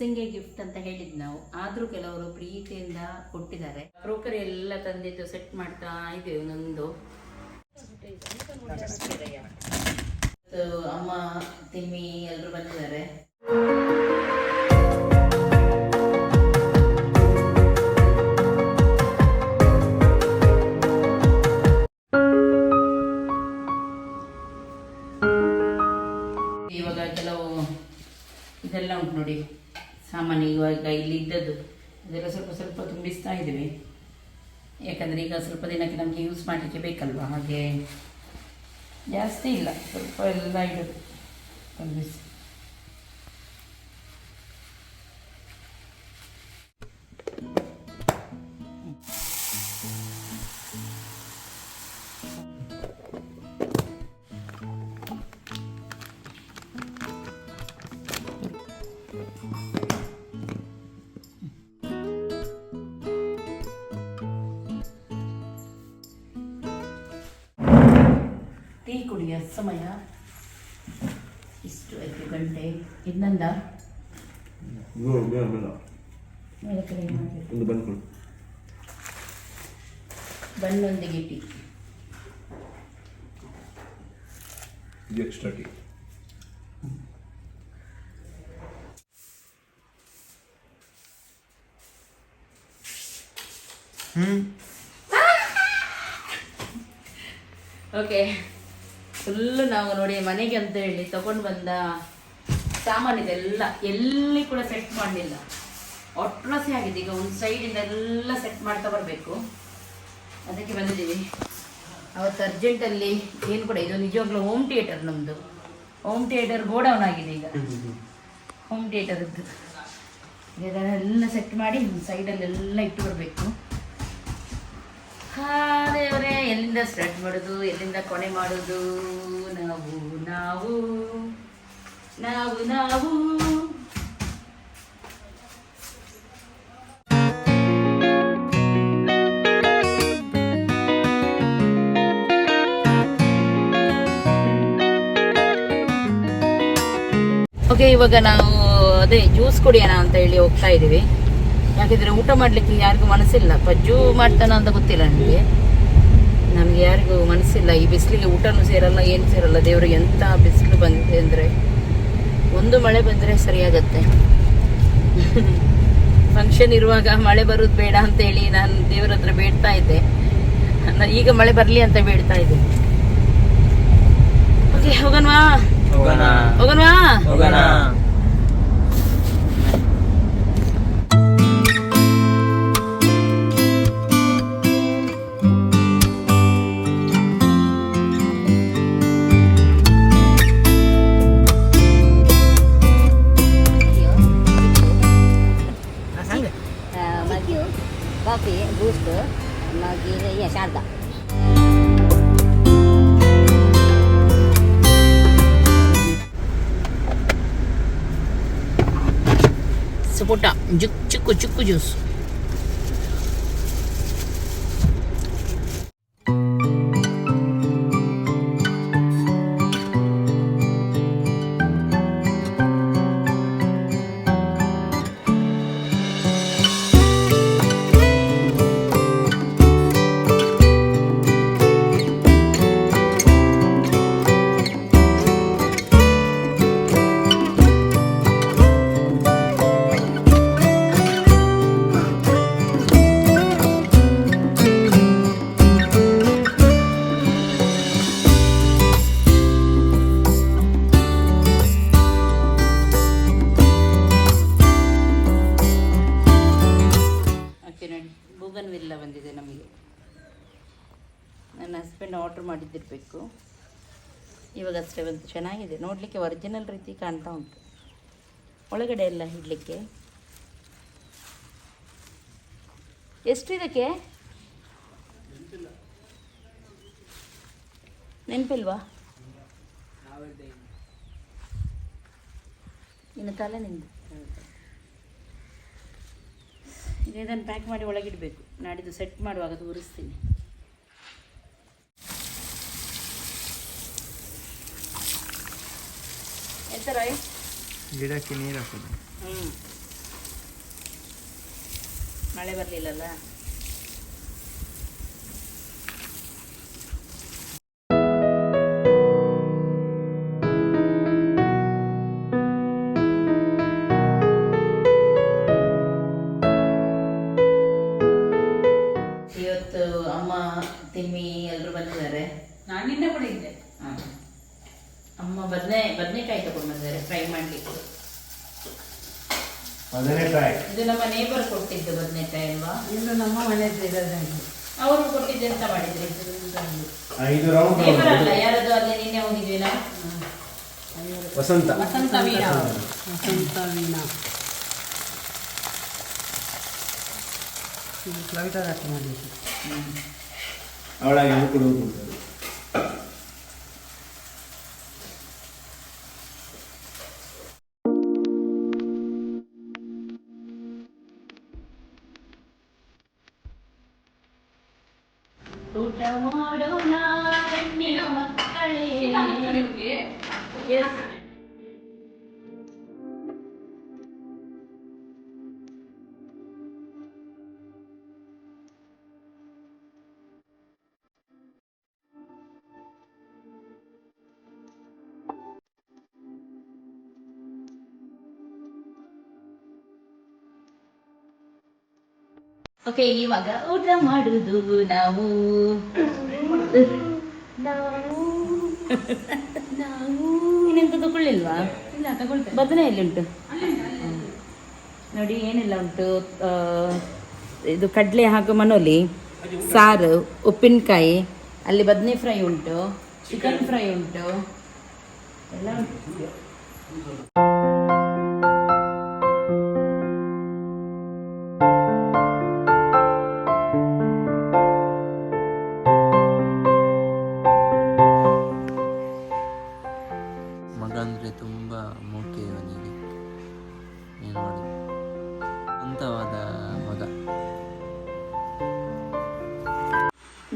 ಬ್ಲೆಸ್ಸಿಂಗ್ಗೆ gift ಅಂತ ಹೇಳಿದ್ ನಾವು. ಆದ್ರೂ ಕೆಲವರು ಪ್ರೀತಿಯಿಂದ ಕೊಟ್ಟಿದ್ದಾರೆ. ಕ್ರೋಕರಿ ಎಲ್ಲ ತಂದಿದ್ದು ಸೆಟ್ ಮಾಡ್ತಾ ಇದ್ದೇವೆ ನಂದು. ಅಮ್ಮ ತಿಮ್ಮಿ ಎಲ್ಲರೂ ಬಂದಿದ್ದಾರೆ. ಇವಾಗ ಕೆಲವು ಇದೆಲ್ಲ ಉಂಟು ನೋಡಿ. ಸಾಮಾನ್ಯ ಇಲ್ಲಿ ಇದ್ದದ್ದು. ಅದೆಲ್ಲ ಸ್ವಲ್ಪ ಸ್ವಲ್ಪ ತುಂಬಿಸ್ತಾ ಇದ್ದೀವಿ. ಯಾಕಂದರೆ ಈಗ ಸ್ವಲ್ಪ ದಿನಕ್ಕೆ ನಮಗೆ ಯೂಸ್ ಮಾಡಲಿಕ್ಕೆ ಬೇಕಲ್ವಾ? ಹಾಗೆ ಜಾಸ್ತಿ ಇಲ್ಲ. ಸ್ವಲ್ಪ ಎಲ್ಲ ಇಡೋದು ತುಂಬಿಸಿ. ಸಮಯ? ಇಷ್ಟು ಐದು ಗಂಟೆ. ಇನ್ನೊಂದ? ಮೇಲೆ ಕಡೆ ಒಂದು ಬಂದ್ಕೊಡು ಬಣ್ಣೊಂದಿಗೆ ಟೀ. ಇದು ಎಕ್ಸ್ಟ್ರಾ ಟೀ. ಓಕೆ ಫುಲ್ಲು ನಾವು ನೋಡಿ ಮನೆಗೆ ಅಂತ ಹೇಳಿ ತಗೊಂಡು ಬಂದ ಸಾಮಾನಿದೆಲ್ಲ ಎಲ್ಲಿ ಕೂಡ ಸೆಟ್ ಮಾಡಲಿಲ್ಲ. ಒಟ್ರಾಸಿ ಆಗಿದೆ. ಈಗ ಒಂದು ಸೈಡಿಂದ ಎಲ್ಲ ಸೆಟ್ ಮಾಡ್ತಾ ಬರಬೇಕು. ಅದಕ್ಕೆ ಬಂದಿದ್ದೀವಿ. ಅವತ್ತು ಅರ್ಜೆಂಟಲ್ಲಿ ಏನು ಕೂಡ ಇದು ನಿಜವಾಗ್ಲೂ ಹೋಮ್ ಥಿಯೇಟರ್ ನಮ್ಮದು ಹೋಮ್ ಥಿಯೇಟರ್ ಗೋಡೌನ್ ಆಗಿದೆ ಈಗ. ಹೋಮ್ ಥಿಯೇಟರ್ದು ಇದನ್ನೆಲ್ಲ ಸೆಟ್ ಮಾಡಿ ಸೈಡಲ್ಲೆಲ್ಲ ಇಟ್ಟು ಬರಬೇಕು. ದೇವರೇ ಎಲ್ಲಿಂದ ಸ್ಟಾರ್ಟ್ ಮಾಡೋದು, ಎಲ್ಲಿಂದ ಕೊನೆ ಮಾಡೋದು? ನಾವು ನಾವು ನಾವು ನಾವು. ಓಕೆ ಇವಾಗ ನಾವು, ಅದೇ ಜ್ಯೂಸ್ ಕುಡಿಯೋಣ ಅಂತ ಹೇಳಿ ಹೋಗ್ತಾ ಇದ್ದೀವಿ. ಯಾಕೆಂದ್ರೆ ಊಟ ಮಾಡ್ಲಿಕ್ಕೆ ಯಾರಿಗೂ ಮನಸ್ಸಿಲ್ಲ. ಪಜ್ಜು ಮಾಡ್ತಾನ ಅಂತ ಗೊತ್ತಿಲ್ಲ ನನಗೆ. ನಮ್ಗೆ ಯಾರಿಗೂ ಮನಸ್ಸಿಲ್ಲ. ಈ ಬಿಸಿಲಿಗೆ ಊಟನೂ ಸೇರಲ್ಲ ಏನು ಸೇರಲ್ಲ. ದೇವ್ರಿಗೆ ಎಂಥ ಬಿಸಿಲು ಬಂದಿದೆ ಅಂದರೆ ಒಂದು ಮಳೆ ಬಂದರೆ ಸರಿಯಾಗತ್ತೆ. ಫಂಕ್ಷನ್ ಇರುವಾಗ ಮಳೆ ಬರೋದು ಬೇಡ ಅಂತ ಹೇಳಿ ನಾನು ದೇವ್ರ ಹತ್ರ ಬೇಡ್ತಾ ಇದ್ದೆ. ನಾನು ಈಗ ಮಳೆ ಬರಲಿ ಅಂತ ಬೇಡ್ತಾ ಇದ್ದೆ. ಓಕೆ ಹೋಗೋಣವಾ? ಹೋಗೋಣ. ಹೋಗೋಣವಾ? ಹೋಗೋಣ. ucuz. ಚೆನ್ನಾಗಿದೆ. ನೋಡಲಿಕ್ಕೆ ಒರಿಜಿನಲ್ ರೀತಿ ಕಾಣ್ತಾ ಉಂಟು. ಒಳಗಡೆ ಎಲ್ಲ ಇಡಲಿಕ್ಕೆ. ಎಷ್ಟು ಇದಕ್ಕೆ? ನೆನಪಿಲ್ವಾ? ಇನ್ನು ತಲೆ ನಿಂದು. ಇದನ್ನು ಪ್ಯಾಕ್ ಮಾಡಿ ಒಳಗಿಡಬೇಕು. ನಾಡಿದ್ದು ಸೆಟ್ ಮಾಡುವಾಗ ತೋರಿಸ್ತೀನಿ. ಗಿಡಕ್ಕೆ ನೀರು ಹಾಕೋದು. ಹ್ಞೂ ಮಳೆ ಬರಲಿಲ್ಲಲ್ಲ? ಇದು ನಮ್ಮ ಮನೆ ಹತ್ರ ಇರೋದಂತೆ ಅವರು ಕೊಟ್ಟಿದ್ದೆ ಎಂತ ಮಾಡಿದ್ರಿ? ಐದು ರೌಂಡ್ ಯಾರದು ಅಲ್ಲಿ ನಿನ್ನೆ ಹೋಗಿದ್ವಿ ನಾವು ವಸಂತ ವಸಂತ ವೀಣಾ. ವಸಂತ ವೀಣಾ. ಇದು ಅವಳಾಗಿ ಕೊಡುವುದು ಊಟ ಮಾಡೋಣ ಹೆಣ್ಣಿನ ಮಕ್ಕಳೇ ಎಸ್ ಓಕೆ ಇವಾಗ ಊಟ ಮಾಡುದು ನಾವು. ನಾವು ಇನ್ನೆಂತ ತಗೊಳ್ಳಿಲ್ವಾ? ಇಲ್ಲ ತಗೊಳ್ತೇವೆ ಬದನೆ ಎಲ್ಲಿ ಉಂಟು? ನೋಡಿ ಏನೆಲ್ಲ ಉಂಟು? ಇದು ಕಡಲೆ ಹಾಗೂ ಮನೋಲಿ ಸಾರು ಉಪ್ಪಿನಕಾಯಿ ಅಲ್ಲಿ ಬದನೆ ಫ್ರೈ ಉಂಟು ಚಿಕನ್ ಫ್ರೈ ಉಂಟು. ಎಲ್ಲ ಉಂಟು.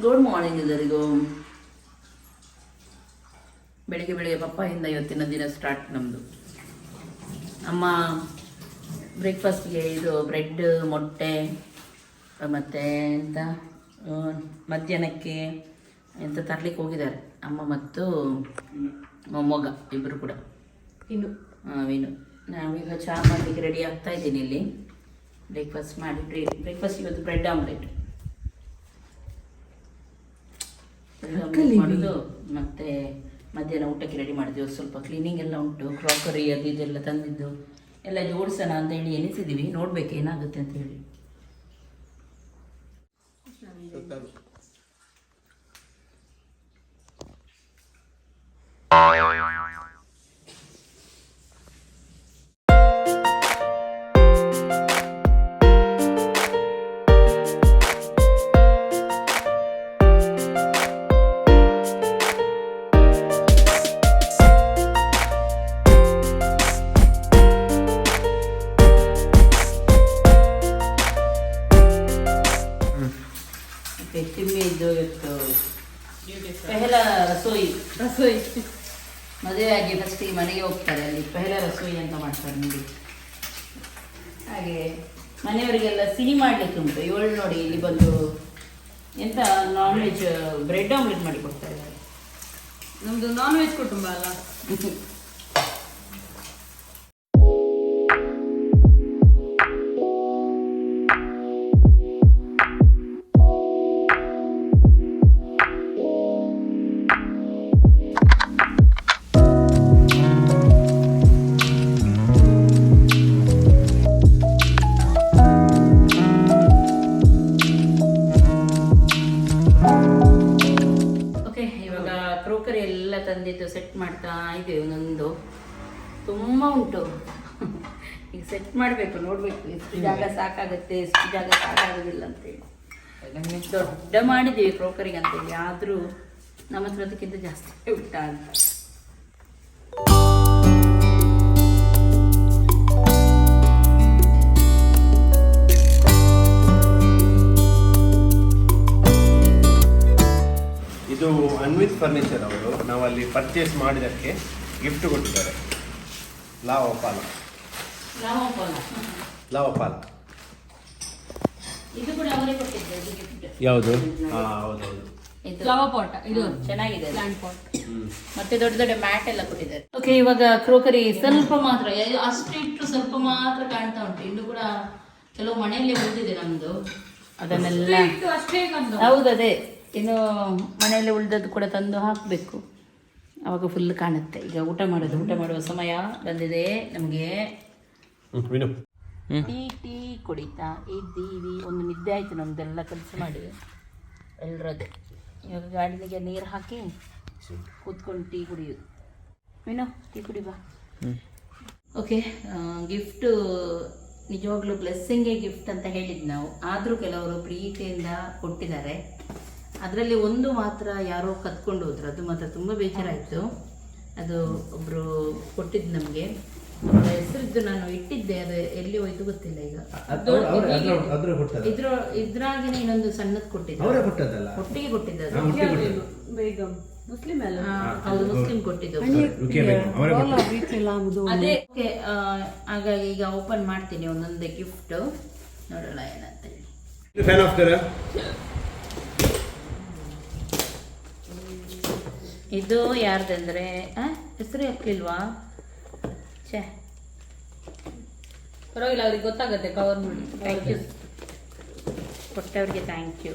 ಗುಡ್ ಮಾರ್ನಿಂಗ್ ಎಲ್ಲರಿಗೂ. ಬೆಳಿಗ್ಗೆ ಬೆಳಿಗ್ಗೆ ಪಪ್ಪಾಯಿಂದ ಇವತ್ತಿನ ದಿನ ಸ್ಟಾರ್ಟ್ ನಮ್ಮದು ಅಮ್ಮ ಬ್ರೇಕ್ಫಾಸ್ಟ್ಗೆ ಇದು ಬ್ರೆಡ್ ಮೊಟ್ಟೆ ಮತ್ತು ಎಂತ? ಮಧ್ಯಾಹ್ನಕ್ಕೆ ಎಂತ ತರ್ಲಿಕ್ಕೆ ಹೋಗಿದ್ದಾರೆ. ಅಮ್ಮ ಮತ್ತು ಮೊಮ್ಮಗ ಇಬ್ಬರು ಕೂಡ. ಇನ್ನು ಹಾಂ ವೀನು. ನಾವೀಗ ಚಹಾ ಮಾಡಲಿಕ್ಕೆ ರೆಡಿ ಆಗ್ತಾ ಇದ್ದೀನಿ ಇಲ್ಲಿ. ಬ್ರೇಕ್ಫಾಸ್ಟ್ ಮಾಡಿ ಬ್ರೇಕ್ಫಾಸ್ಟ್ ಇವತ್ತು ಬ್ರೆಡ್ ಆಮ್ಲೆಟ್ ಮಾಡೋದು ಮತ್ತೆ ಮಧ್ಯಾಹ್ನ ಊಟಕ್ಕೆ ರೆಡಿ ಮಾಡಿದ್ವಿ. ಸ್ವಲ್ಪ ಕ್ಲೀನಿಂಗ್ ಎಲ್ಲ ಉಂಟು ಕ್ರಾಕರಿ ಅದು ಇದೆಲ್ಲ ತಂದಿದ್ದು. ಎಲ್ಲ ಜೋಡಿಸೋಣ ಅಂತ ಹೇಳಿ ಎನಿಸಿದ್ದೀವಿ ನೋಡ್ಬೇಕು ಏನಾಗುತ್ತೆ ಅಂತ ಹೇಳಿ. ಮದುವೆ ಆಗಿ ಫಸ್ಟಿಗೆ ಮನೆಗೆ ಹೋಗ್ತಾರೆ ಅಲ್ಲಿ ಪೆಹಲ ರಸೋಯಿ ಅಂತ ಮಾಡ್ತಾರೆ ನೋಡಿ. ಹಾಗೆ ಮನೆಯವರಿಗೆಲ್ಲ ಸಿಹಿ ಮಾಡಲಿಕ್ಕೆ ಉಂಟು. ಇವಳು ನೋಡಿ ಇಲ್ಲಿ ಬಂದು ಎಂತ ನಾನ್ ವೆಜ್ ಬ್ರೆಡ್ ಆಮ್ಲೆಟ್ ಮಾಡಿ ಕೊಡ್ತಾ ಇದ್ದಾರೆ. ನಮ್ದು ನಾನ್ ವೆಜ್ ಕುಟುಂಬ ಅಲ್ಲ. ತುಂಬ ಉಂಟು. ಈಗ ಸೆಟ್ ಮಾಡಬೇಕು ನೋಡಬೇಕು ಎಷ್ಟು ಜಾಗ ಸಾಕಾಗುತ್ತೆ ಎಷ್ಟು ಜಾಗ ಸಾಕಾಗೋದಿಲ್ಲ ಅಂತೇಳಿ. ದೊಡ್ಡ ಮಾಡಿದ್ದೀವಿ ಕ್ರೋಕರಿಗೆ ಅಂತೇಳಿ ಆದರೂ ನಮ್ಮ ಹತ್ರ ಅದಕ್ಕಿಂತ ಜಾಸ್ತಿ ಊಟ ಅಂತ. ಇದು ಅನ್ವಿತ್ ಫರ್ನಿಚರ್ ಅವರು ನಾವು ಅಲ್ಲಿ ಪರ್ಚೇಸ್ ಮಾಡಿದಕ್ಕೆ ಗಿಫ್ಟ್ ಕೊಟ್ಟಿದ್ದಾರೆ. ಲಾವಪಾಲ o ಲಾವಪಾಲ ಇದು ಕೂಡ ಅವರೇ ಕೊಟ್ಟಿದ್ದೆ ಇದು gift. ಯಾವುದು? ಹಾ ಹೌದೌದು ಇದು ಫ್ಲವರ್ ಪಾಟ್ ಇದು ಚೆನ್ನಾಗಿದೆ. ಪ್ಲಾಂಟ್ ಪಾಟ್ ಮತ್ತೆ ದೊಡ್ಡ ದೊಡ್ಡ ಮ್ಯಾಟ್ ಎಲ್ಲ ಕೊಟ್ಟಿದ್ದಾರೆ. ಓಕೆ ಇವಾಗ ಕ್ರೋಕರಿ ಸ್ವಲ್ಪ ಮಾತ್ರ ಅಷ್ಟು ಇಟ್ಟು ಸ್ವಲ್ಪ ಮಾತ್ರ ಕಾಣ್ತಾ ಉಂಟು. ಇನ್ನು ಕೂಡ ಕೆಲವು ಮನೆಯಲ್ಲಿ ಉಳಿದಿದೆ ನಮ್ದು. ಅದನ್ನೆಲ್ಲ ಇಟ್ಟು ಅಷ್ಟೇ ಕಂದು. ಹೌದು ಅದೇ. ಇನ್ನು ಮನೆಯಲ್ಲೇ ಉಳಿದದ್ದು ಕೂಡ ತಂದು ಹಾಕಬೇಕು. ಅವಾಗ ಫುಲ್ ಕಾಣುತ್ತೆ. ಈಗ ಊಟ ಮಾಡೋದು ಊಟ ಮಾಡುವ ಸಮಯ ಬಂದಿದೆ. ನಮಗೆ ವಿನು. ಟೀ ಟೀ ಕುಡಿತಾ ಇದ್ದೀವಿ. ಒಂದು ನಿದ್ದೆ ಆಯ್ತು ನಮ್ದೆಲ್ಲ ಕೆಲಸ ಮಾಡಿ ಎಲ್ಲರದ್ದು ಇವಾಗ ಗಾಡಿಗೆ ನೀರು ಹಾಕಿ ಕೂತ್ಕೊಂಡು ಟೀ ಕುಡಿಯೋದು. ಮೀನು ಟೀ ಕುಡಿ ಬಾ. ಓಕೆ ಗಿಫ್ಟು ನಿಜವಾಗ್ಲೂ ಬ್ಲೆಸ್ಸಿಂಗೇ ಗಿಫ್ಟ್ ಅಂತ ಹೇಳಿದ್ದು ನಾವು. ಆದರೂ ಕೆಲವರು ಪ್ರೀತಿಯಿಂದ ಕೊಟ್ಟಿದ್ದಾರೆ. ಅದರಲ್ಲಿ ಒಂದು ಮಾತ್ರ ಯಾರೋ ಕದ್ಕೊಂಡು ಹೋದ್ರು. ಅದು ಮಾತ್ರ ತುಂಬ ಬೇಜಾರಾಯಿತು. ಅದು ಒಬ್ರು ಕೊಟ್ಟಿದ್ದು ನಮಗೆ. ಅವರ ಹೆಸರಿದ್ದು ನಾನು ಇಟ್ಟಿದ್ದೆ. ಅದು ಎಲ್ಲಿ ಹೋಯ್ತು ಗೊತ್ತಿಲ್ಲ ಈಗ. ಇದ್ರ ಇದ್ರಾಗಿನೇ ಇನ್ನೊಂದು ಸಣ್ಣದ್ ಕೊಟ್ಟಿದ್ದು. ಒಟ್ಟಿಗೆ ಕೊಟ್ಟಿದ್ದೆ ಮುಸ್ಲಿಂ ಅಲ್ಲ? ಹೌದು ಮುಸ್ಲಿಂ ಕೊಟ್ಟಿದ್ದು. ಅದೇ ಹಾಗಾಗಿ ಈಗ ಓಪನ್ ಮಾಡ್ತೀನಿ ಒಂದೊಂದೇ ಗಿಫ್ಟ್ ನೋಡೋಣ ಏನಂತ ಹೇಳಿ. ಇದು ಯಾರ್ದಂದ್ರೆ ಆ, ಹೆಸರು ಹಾಕ್ಲಿಲ್ವಾ ಛೇ. ಪರವಾಗಿಲ್ಲ ಅವ್ರಿಗೆ ಗೊತ್ತಾಗುತ್ತೆ ಕವರ್ ಮಾಡಿ. ಥ್ಯಾಂಕ್ ಯು ಕೊಟ್ಟವ್ರಿಗೆ ಥ್ಯಾಂಕ್ ಯು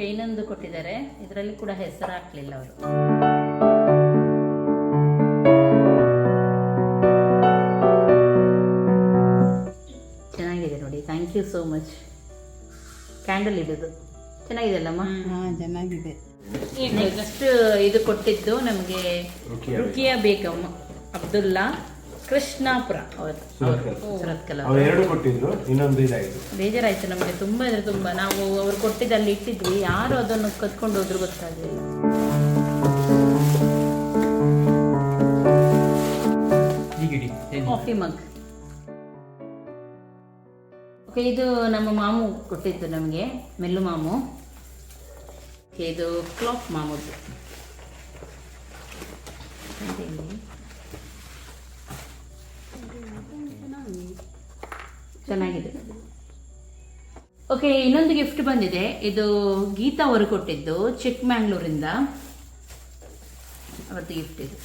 ಓಕೆ ಇನ್ನೊಂದು ಕೊಟ್ಟಿದ್ದಾರೆ. ಇದರಲ್ಲಿ ಕೂಡ ಹೆಸರು ಹಾಕ್ಲಿಲ್ಲ ಅವರು. ಚೆನ್ನಾಗಿದೆ ನೋಡಿ. Thank you so much candle ಇಡೋದು ಚೆನ್ನಾಗಿದೆ ಅಲ್ಲಮ್ಮ ಚೆನ್ನಾಗಿದೆ. ನೆಕ್ಸ್ಟ್ ಇದು ಕೊಟ್ಟಿದ್ದು ನಮಗೆ ರುಕಿಯಾ ಬೇಕಮ್ಮ ಅಬ್ದುಲ್ಲಾ. ಕೃಷ್ಣಾಪುರ ಎರಡು ಕೊಟ್ಟಿದ್ರು ಇನ್ನೊಂದು ಇದಾಯಿತು. ಬೇಜಾರಾಯ್ತು ನಮಗೆ ತುಂಬಾ ಅಂದ್ರೆ ತುಂಬಾ. ನಾವು ಅವ್ರು ಕೊಟ್ಟಿದ್ದಲ್ಲಿ ಇಟ್ಟಿದ್ವಿ. ಯಾರು ಅದನ್ನು ಕತ್ಕೊಂಡು ಹೋದ್ರು ಗೊತ್ತಾಗಲಿಲ್ಲ. ಕಾಫಿ ಮಗ್. ಓಕೆ ಇದು ನಮ್ಮ ಮಾಮು ಕೊಟ್ಟಿದ್ದು ನಮಗೆ ಮೆಲ್ಲು ಮಾಮು. ಓಕೆ ಇದು ಕ್ಲಾಕ್ ಮಾಮುದು. ಚೆನ್ನಾಗಿದೆ ಓಕೆ ಇನ್ನೊಂದು ಗಿಫ್ಟ್ ಬಂದಿದೆ. ಇದು ಗೀತಾ ಅವರು ಕೊಟ್ಟಿದ್ದು ಚಿಕ್ಕಮ್ಯಾಂಗ್ಳೂರಿಂದ ಅವತ್ತು ಗಿಫ್ಟ್ ಇದು.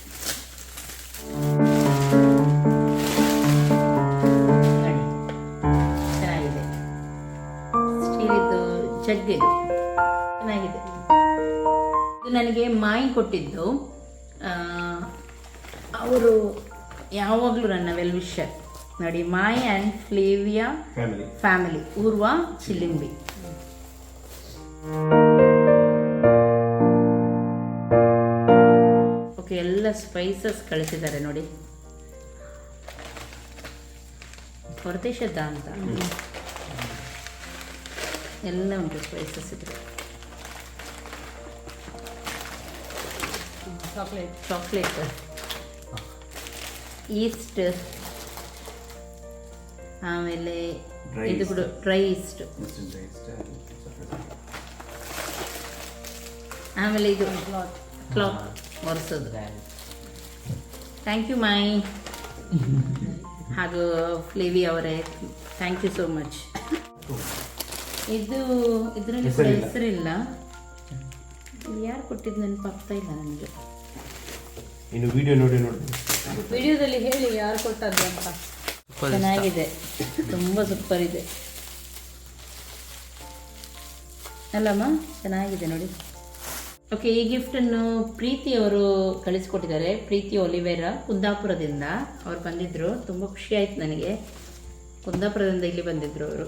ಚೆನ್ನಾಗಿದೆ. ಸ್ಟೀಲಿದ್ದು ಜಗ್ ಇದು. ಚೆನ್ನಾಗಿದೆ. ಇದು ನನಗೆ ಮಾಯಿ ಕೊಟ್ಟಿದ್ದು. ಅವರು ಯಾವಾಗಲೂ ನನ್ನ ವೆಲ್ ವಿಷರ್ ನೋಡಿ my and Flavia family family Urwa Chilimbi okay ಎಲ್ಲ ಸ್ಪೈಸಸ್ ಕಳಿಸಿದ್ದಾರೆ ನೋಡಿ. ಹೊರದೇಶದ ಅಂತ. ಎಲ್ಲ ಉಂಟು ಸ್ಪೈಸಸ್ ಇದ್ರೆ. ಚಾಕ್ಲೇಟ್ ಚಾಕ್ಲೇಟ್ ಈಸ್ಟ್ ಆಮೇಲೆ ಇದು ಕೂಡ ಡ್ರೈ ಇಸ್ಟ್ ಆಮೇಲೆ ಇದು ಕ್ಲಾತ್ ಒರೆಸೋದು. ಥ್ಯಾಂಕ್ ಯು ಮೈ ಹಾಗೂ ಫ್ಲೇವಿ ಅವರೇ. ಥ್ಯಾಂಕ್ ಯು ಸೋ ಮಚ್ ಇದು ಇದರಲ್ಲಿ ಕೂಡ. ಹೆಸರಿಲ್ಲ. ಯಾರು ಕೊಟ್ಟಿದ್ದು ನೆನಪಾಗ್ತಾ ಇಲ್ಲ ನನಗೆ. ಇನ್ನು ವಿಡಿಯೋ ನೋಡಿ ನೋಡಿ ವಿಡಿಯೋದಲ್ಲಿ ಹೇಳಿ ಯಾರು ಕೊಟ್ಟದ್ದು ಅಂತ. ಚೆನ್ನಾಗಿದೆ. ತುಂಬ ಸೂಪರ್ ಇದೆ. ಅಲ್ಲಮ್ಮ, ಚೆನ್ನಾಗಿದೆ ನೋಡಿ. ಓಕೆ ಈ ಗಿಫ್ಟನ್ನು ಪ್ರೀತಿ ಅವರು ಕಳಿಸ್ಕೊಟ್ಟಿದ್ದಾರೆ. ಪ್ರೀತಿ ಒಲಿವೇರ, ಕುಂದಾಪುರದಿಂದ ಅವ್ರು ಬಂದಿದ್ದರು ತುಂಬ ಖುಷಿ ಆಯ್ತು ನನಗೆ. ಕುಂದಾಪುರದಿಂದ ಇಲ್ಲಿ ಬಂದಿದ್ದರು ಅವರು.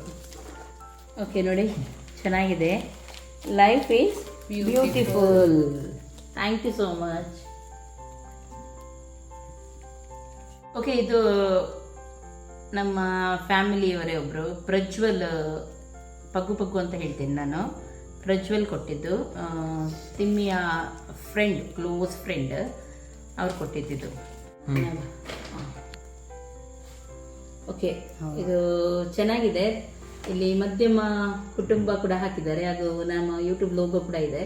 ಓಕೆ ನೋಡಿ, ಚೆನ್ನಾಗಿದೆ. Life is beautiful thank you so much okay ಇದು ನಮ್ಮ ಫ್ಯಾಮಿಲಿಯವರೇ ಒಬ್ಬರು ಪ್ರಜ್ವಲ್ ಪಗ್ಗು ಪಗ್ಗು ಅಂತ ಹೇಳ್ತೀನಿ ನಾನು. ಪ್ರಜ್ವಲ್ ಕೊಟ್ಟಿದ್ದು. ತಿಮ್ಮಿಯ ಫ್ರೆಂಡ್ ಕ್ಲೋಸ್ ಫ್ರೆಂಡ್ ಅವ್ರು ಕೊಟ್ಟಿದ್ದು ಓಕೆ ಇದು ಚೆನ್ನಾಗಿದೆ. ಇಲ್ಲಿ ಮಧ್ಯಮ ಕುಟುಂಬ ಕೂಡ ಹಾಕಿದ್ದಾರೆ. ಅದು ನಮ್ಮ ಯೂಟ್ಯೂಬ್ ಲೋಗೋ ಕೂಡ ಇದೆ.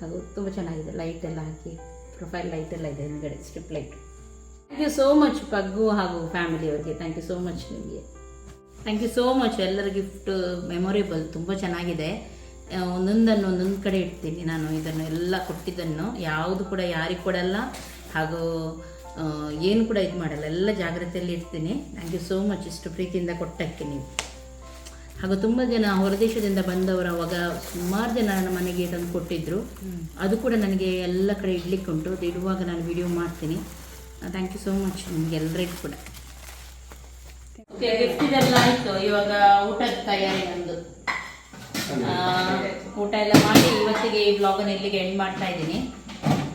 ಹಾಗೂ ತುಂಬ ಚೆನ್ನಾಗಿದೆ. ಲೈಟ್ ಎಲ್ಲ ಹಾಕಿ ಪ್ರೊಫೈಲ್ ಲೈಟ್ ಎಲ್ಲ ಇದೆ. ಹಿಂದ್ಗಡೆ strip light thank you so much Paggu ಹಾಗೂ ಫ್ಯಾಮಿಲಿ ಅವರಿಗೆ. ಥ್ಯಾಂಕ್ ಯು ಸೋ ಮಚ್ ನಿಮಗೆ. ಥ್ಯಾಂಕ್ ಯು ಸೋ ಮಚ್ ಎಲ್ಲರ ಗಿಫ್ಟ್ ಮೆಮೊರೇಬಲ್ ತುಂಬ ಚೆನ್ನಾಗಿದೆ. ಒಂದೊಂದನ್ನು ಒಂದೊಂದು ಕಡೆ ಇಡ್ತೀನಿ ನಾನು. ಇದನ್ನು ಎಲ್ಲ ಕೊಟ್ಟಿದ್ದನ್ನು ಯಾವುದು ಕೂಡ ಯಾರಿಗೆ ಕೊಡಲ್ಲ. ಹಾಗೂ ಏನು ಕೂಡ ಇದು ಮಾಡಲ್ಲ. ಎಲ್ಲ ಜಾಗ್ರತೆಯಲ್ಲಿ ಇಡ್ತೀನಿ. ಥ್ಯಾಂಕ್ ಯು ಸೋ ಮಚ್ ಇಷ್ಟು ಪ್ರೀತಿಯಿಂದ ಕೊಟ್ಟಕ್ಕೆ ನೀವು. ಹಾಗೂ ತುಂಬ ಜನ ಹೊರದೇಶದಿಂದ ಬಂದವರು ಅವಾಗ ಸುಮಾರು ಜನ ನನ್ನ ಮನೆಗೆ ತಂದು ಕೊಟ್ಟಿದ್ರು. ಅದು ಕೂಡ ನನಗೆ ಎಲ್ಲ ಕಡೆ ಇಡ್ಲಿಕ್ಕೆ ಉಂಟು ಅದು ಇಡುವಾಗ ನಾನು ವಿಡಿಯೋ ಮಾಡ್ತೀನಿ. ಥ್ಯಾಂಕ್ ಯು ಸೋ ಮಚ್ ನಿಮಗೆ ಎಲ್ಲರಿಗೂ ಕೂಡ. ಓಕೆ ಗಿಫ್ಟ್ ಇದೆಲ್ಲ ಆಯಿತು. ಇವಾಗ ಊಟದ ತಯಾರಿ ನಂದು. ಆ, ಊಟ ಎಲ್ಲ ಮಾಡಿ ಇವತ್ತಿಗೆ ಈ ಬ್ಲಾಗನ್ನು ಇಲ್ಲಿಗೆ ಎಂಡ್ ಮಾಡ್ತಾ ಇದ್ದೀನಿ.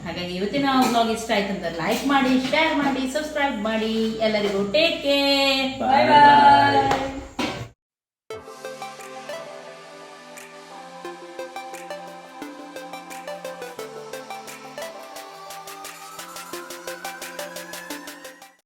ಹಾಗಾಗಿ ಇವತ್ತಿನ ಬ್ಲಾಗ್ ಇಷ್ಟ ಆಯ್ತು ಅಂತ ಲೈಕ್ ಮಾಡಿ ಶೇರ್ ಮಾಡಿ ಸಬ್ಸ್ಕ್ರೈಬ್ ಮಾಡಿ. ಎಲ್ಲರಿಗೂ ಟೇಕ್ ಕೇರ್ ಬಾಯ್ ಬಾಯ್